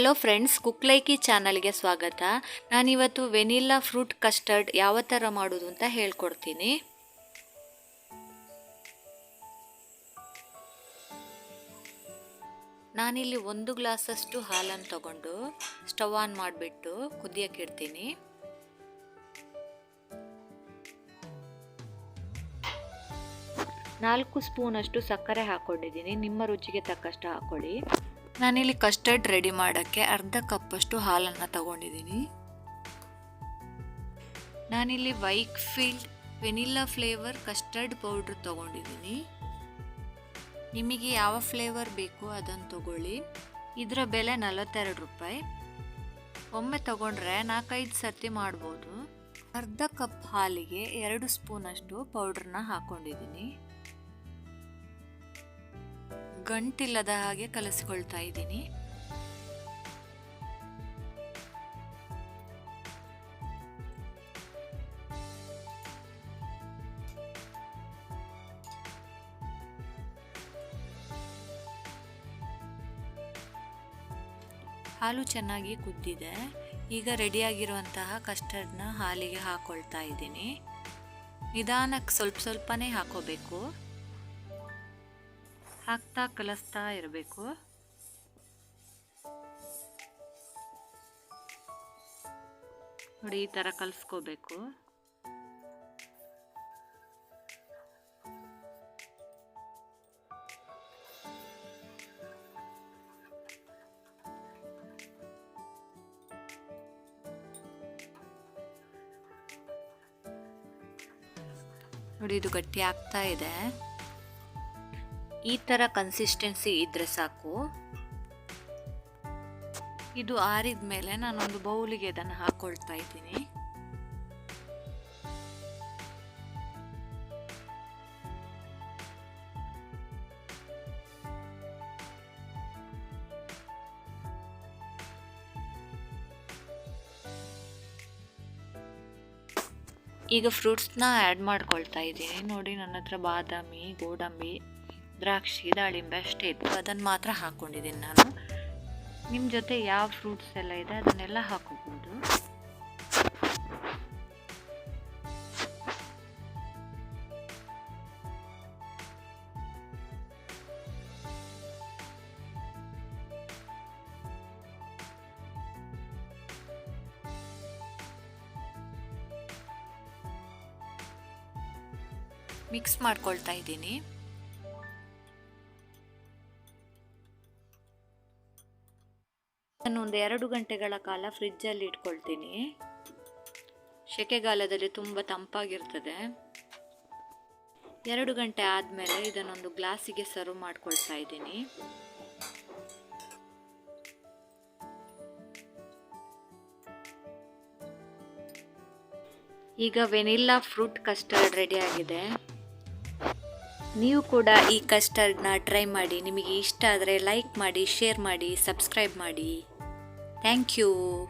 Hello friends, cook ಲೈಕಿ ಚಾನಲ್ಗೆ ಸ್ವಾಗತ. ನಾನಿವತ್ತು ವೆನಿಲ್ಲಾ ಫ್ರೂಟ್ ಕಸ್ಟರ್ಡ್ ಯಾವ ಥರ ಮಾಡೋದು ಅಂತ ಹೇಳ್ಕೊಡ್ತೀನಿ. ನಾನಿಲ್ಲಿ ಒಂದು ಗ್ಲಾಸಷ್ಟು ಹಾಲನ್ನು ತಗೊಂಡು ಸ್ಟವ್ ಆನ್ ಮಾಡಿಬಿಟ್ಟು ಕುದಿಯೋಕ್ಕಿಡ್ತೀನಿ ನಾಲ್ಕು ಸ್ಪೂನಷ್ಟು ಸಕ್ಕರೆ ಹಾಕ್ಕೊಂಡಿದ್ದೀನಿ. ನಿಮ್ಮ ರುಚಿಗೆ ತಕ್ಕಷ್ಟು ಹಾಕ್ಕೊಳ್ಳಿ. ನಾನಿಲ್ಲಿ ಕಸ್ಟರ್ಡ್ ರೆಡಿ ಮಾಡೋಕ್ಕೆ ಅರ್ಧ ಕಪ್ಪಷ್ಟು ಹಾಲನ್ನು ತಗೊಂಡಿದ್ದೀನಿ. ನಾನಿಲ್ಲಿ Weikfield vanilla flavour custard powder ತಗೊಂಡಿದ್ದೀನಿ. ನಿಮಗೆ ಯಾವ ಫ್ಲೇವರ್ ಬೇಕು ಅದನ್ನು ತಗೊಳ್ಳಿ. ಇದರ ಬೆಲೆ ನಲವತ್ತೆರಡು ರೂಪಾಯಿ. ಒಮ್ಮೆ ತಗೊಂಡ್ರೆ ನಾಲ್ಕೈದು ಸರ್ತಿ ಮಾಡ್ಬೋದು. ಅರ್ಧ ಕಪ್ ಹಾಲಿಗೆ ಎರಡು ಸ್ಪೂನಷ್ಟು ಪೌಡ್ರನ್ನ ಹಾಕ್ಕೊಂಡಿದ್ದೀನಿ ಗಂಟಿಲ್ಲದ ಹಾಗೆ ಕಲಸಿಕೊಳ್ತಾ ಇದ್ದೀನಿ. ಹಾಲು ಚೆನ್ನಾಗಿ ಕುದ್ದಿದೆ. ಈಗ ರೆಡಿಯಾಗಿರುವಂತಹ ಕಸ್ಟರ್ಡ್ನ ಹಾಲಿಗೆ ಹಾಕೊಳ್ತಾ ಇದ್ದೀನಿ. ನಿಧಾನಕ್ಕೆ ಸ್ವಲ್ಪ ಸ್ವಲ್ಪನೇ ಹಾಕೋಬೇಕು. ಹಾಕ್ತಾ ಕಲಿಸ್ತಾ ಇರಬೇಕು. ನೋಡಿ ಈ ಥರ ಕಲಿಸ್ಕೋಬೇಕು. ನೋಡಿ ಇದು ಗಟ್ಟಿ ಆಗ್ತಾ ಇದೆ. ಈ ಥರ ಕನ್ಸಿಸ್ಟೆನ್ಸಿ ಇದ್ದರೆ ಸಾಕು. ಇದು ಆರಿದ ಮೇಲೆ ನಾನೊಂದು ಬೌಲಿಗೆ ಇದನ್ನು ಹಾಕೊಳ್ತಾ ಇದ್ದೀನಿ. ಈಗ ಫ್ರೂಟ್ಸ್ನ ಆ್ಯಡ್ ಮಾಡ್ಕೊಳ್ತಾ ಇದ್ದೀನಿ. ನೋಡಿ ನನ್ನ ಹತ್ರ ಬಾದಾಮಿ, ಗೋಡಂಬಿ ದ್ರಾಕ್ಷಿ, ದಾಳಿಂಬೆ ಅಷ್ಟೇ ಇತ್ತು. ಅದನ್ನು ಮಾತ್ರ ಹಾಕ್ಕೊಂಡಿದ್ದೀನಿ ನಾನು. ನಿಮ್ಮ ಜೊತೆ ಯಾವ ಫ್ರೂಟ್ಸ್ ಎಲ್ಲ ಇದೆ ಅದನ್ನೆಲ್ಲ ಹಾಕೋಬೋದು. ಮಿಕ್ಸ್ ಮಾಡ್ಕೊಳ್ತಾ ಇದ್ದೀನಿ. ನಾನು ಒಂದು ಎರಡು ಗಂಟೆಗಳ ಕಾಲ ಫ್ರಿಜ್ಜಲ್ಲಿ ಇಟ್ಕೊಳ್ತೀನಿ. ಸೆಕೆಗಾಲದಲ್ಲಿ ತುಂಬ ತಂಪಾಗಿರ್ತದೆ. ಎರಡು ಗಂಟೆ ಆದಮೇಲೆ ಇದನ್ನೊಂದು ಗ್ಲಾಸಿಗೆ ಸರ್ವ್ ಮಾಡ್ಕೊಳ್ತಾ ಇದ್ದೀನಿ. ಈಗ ವೆನಿಲ್ಲಾ ಫ್ರೂಟ್ ಕಸ್ಟರ್ಡ್ ರೆಡಿ ಆಗಿದೆ. ನೀವು ಕೂಡ ಈ ಕಸ್ಟರ್ಡ್ನ ಟ್ರೈ ಮಾಡಿ. ನಿಮಗೆ ಇಷ್ಟ ಆದರೆ ಲೈಕ್ ಮಾಡಿ, ಶೇರ್ ಮಾಡಿ, ಸಬ್ಸ್ಕ್ರೈಬ್ ಮಾಡಿ. Thank you.